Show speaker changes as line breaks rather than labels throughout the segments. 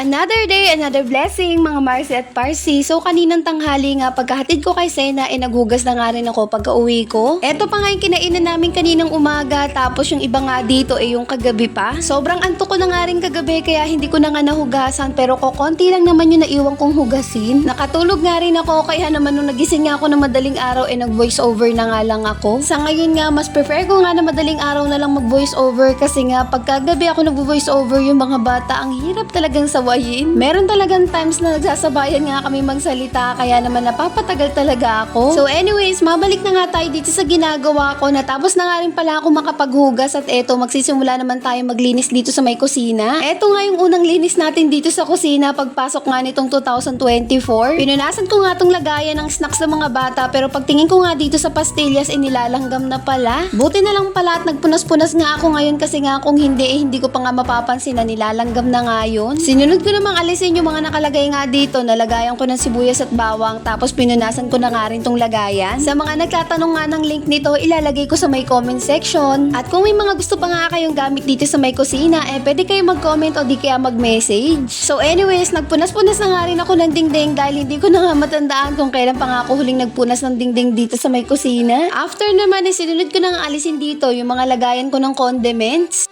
Another day, another blessing, mga Marcy at Parsi. So, kaninang tanghali nga, pagkahatid ko kay Sena, eh, naghugas na nga rin ako pagka uwi ko. Eto pa nga yung kinainan namin kaninang umaga, tapos yung iba nga dito, eh, yung kagabi pa. Sobrang antok ko na nga rin kagabi, kaya hindi ko na nga nahugasan, pero ko konti lang naman yung naiwan kong hugasin. Nakatulog nga rin ako, kaya naman nung nagising nga ako ng madaling araw, eh, nag-voice over na nga lang ako. Sa ngayon nga, mas prefer ko nga na madaling araw na lang mag-voice over, kasi nga, pagkagabi ako nag-voice over yung mga bata, ang hirap talagang sawayin. Meron talagang times na nagsasabayan nga kami magsalita, kaya naman napapatagal talaga ako. So anyways, mabalik na nga tayo dito sa ginagawa ko. Natapos na nga rin pala ako makapaghugas at eto, magsisimula naman tayo maglinis dito sa may kusina. Eto nga yung unang linis natin dito sa kusina pagpasok nga nitong 2024. Pinunasan ko nga tong lagayan ng snacks ng mga bata pero pagtingin ko nga dito sa pastillas, eh nilalanggam na pala. Buti na lang pala at nagpunas-punas nga ako ngayon kasi nga kung hindi eh hindi ko pa nga mapapansin na nilalanggam na nga yun. Sinunod ko namang alisin yung mga nakalagay nga dito. Nalagayan ko ng sibuyas at bawang tapos pinunasan ko na nga rin tong lagayan. Sa mga nagtatanong nga ng link nito, ilalagay ko sa may comment section. At kung may mga gusto pa nga kayong gamit dito sa may kusina, eh pwede kayo mag-comment o di kaya mag-message. So anyways, nagpunas-punas na nga rin ako ng dingding dahil hindi ko na nga matandaan kung kailan pa nga ako huling nagpunas ng dingding dito sa may kusina. After naman, eh, sinunod ko na nga alisin dito yung mga lagayan ko ng condiments.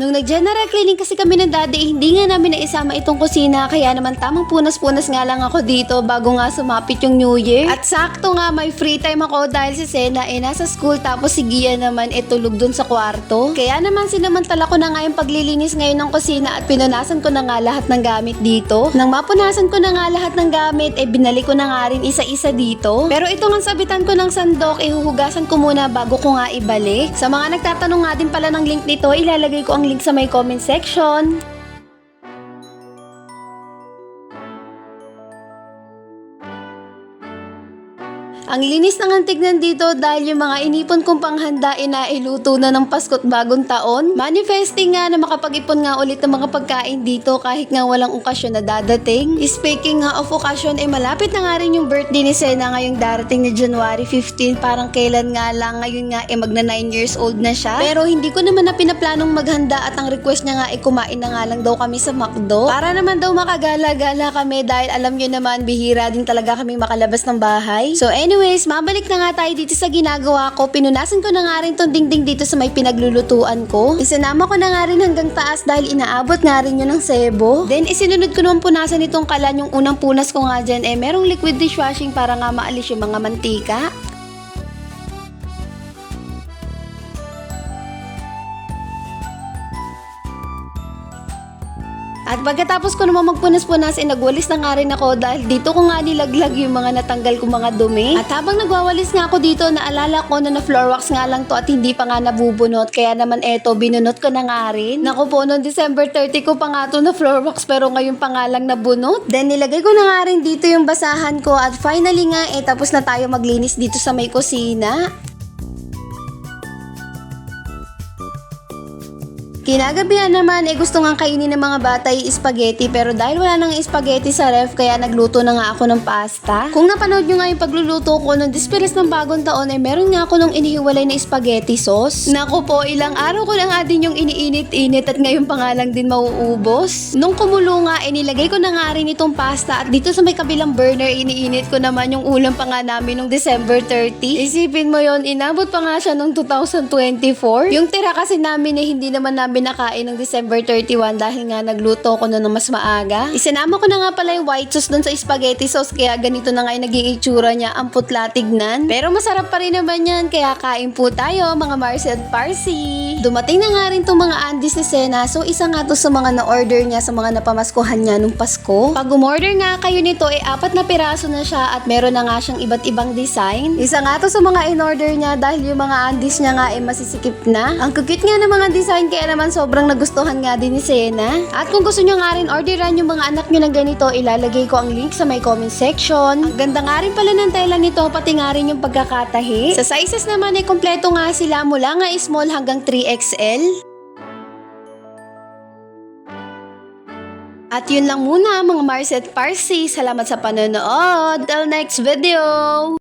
Nung nag-general cleaning kasi kami ng daddy, hindi nga namin naisama itong kusina kaya naman tamang punas-punas nga lang ako dito bago nga sumapit yung New Year. At sakto nga may free time ako dahil si Sena eh nasa school tapos si Gia naman eh tulog dun sa kwarto. Kaya naman sinamantala ko na nga yung paglilinis ngayon ng kusina at pinunasan ko na nga lahat ng gamit dito. Nang mapunasan ko na nga lahat ng gamit eh binalik ko na nga rin isa-isa dito. Pero ito nga sabitan ko ng sandok, ihuhugasan ko muna bago ko nga ibalik. Sa mga nagtatanong nga din pala ng link nito, ilalagay ko ang link sa may comment section. Ang linis ng ang tignan dito dahil yung mga inipon kong panghanda inailuto na ng Pasko't bagong taon. Manifesting nga na makapag-ipon nga ulit ng mga pagkain dito kahit nga walang okasyon na dadating. Speaking nga of okasyon, eh malapit na nga rin yung birthday ni Sena ngayong darating na January 15. Parang kailan nga lang, ngayon nga eh magna 9 years old na siya. Pero hindi ko naman na pinaplanong maghanda at ang request niya nga eh kumain na nga lang daw kami sa McDo. Para naman daw makagala-gala kami dahil alam nyo naman bihira din talaga kami makalabas ng bahay. So anyways, mabalik na nga tayo dito sa ginagawa ko. Pinunasan ko na nga rin tong dingding dito sa may pinaglulutuan ko. Isinama ko na nga rin hanggang taas dahil inaabot nga rin yun ng sebo. Then isinunod ko naman punasan itong kalan yung unang punas ko nga dyan eh merong liquid dishwashing para nga maalis yung mga mantika. At pagkatapos ko naman magpunas-punas, eh nagwalis na nga rin ako dahil dito ko nga nilaglag yung mga natanggal kong mga dumi. At habang nagwawalis nga ako dito, naalala ko na na floor wax nga lang to at hindi pa nga nabubunot. Kaya naman eto, binunot ko na nga rin. Naku po, noong December 30 ko pa nga to na floor wax pero ngayon pa nga lang nabunot. Then nilagay ko na nga rin dito yung basahan ko at finally nga eh tapos na tayo maglinis dito sa may kusina. Kinagabihan naman eh gusto nga kainin ng mga bata yung spaghetti pero dahil wala nang spaghetti sa ref kaya nagluto na nga ako ng pasta. Kung napanood nyo nga yung pagluluto ko nung dispiris ng bagong taon eh meron nga ako nung inihiwalay na spaghetti sauce. Naku po, ilang araw ko na nga din yung iniinit-init at ngayon pa nga lang din mauubos. Nung kumulo nga, inilagay ko na nga rin itong pasta at dito sa may kabilang burner iniinit ko naman yung ulam pa nga namin nung December 30. Isipin mo yon inabot pa nga siya nung 2024. Yung tira kasi namin eh hindi naman namin nakain ng December 31 dahil nga nagluto ko na ng mas maaga. Isinama ko na nga pala yung white sauce dun sa spaghetti sauce kaya ganito na nga yung naging itsura niya, ang putla tignan. Pero masarap pa rin naman yan kaya kain po tayo mga Marcy at Parsi. Dumating na nga rin tong mga andis ni Sena so isa nga to sa mga na-order niya sa mga napamaskuhan niya nung Pasko. Pag umorder nga kayo nito eh apat na piraso na siya at meron na nga siyang iba't ibang design. Isa nga to sa mga in-order niya dahil yung mga andis niya nga eh masisikip na. Ang cute nga ng mga design kaya naman sobrang nagustuhan nga din ni Sena. At kung gusto nyo nga rin orderan yung mga anak nyo ng ganito, ilalagay ko ang link sa may comment section. Ang ganda nga rin pala ng tela nito, pati nga rin yung pagkakatahi. Sa sizes naman ay kompleto nga sila mula nga small hanggang 3XL. At yun lang muna mga Mars at Parsi. Salamat sa panonood. Till next video!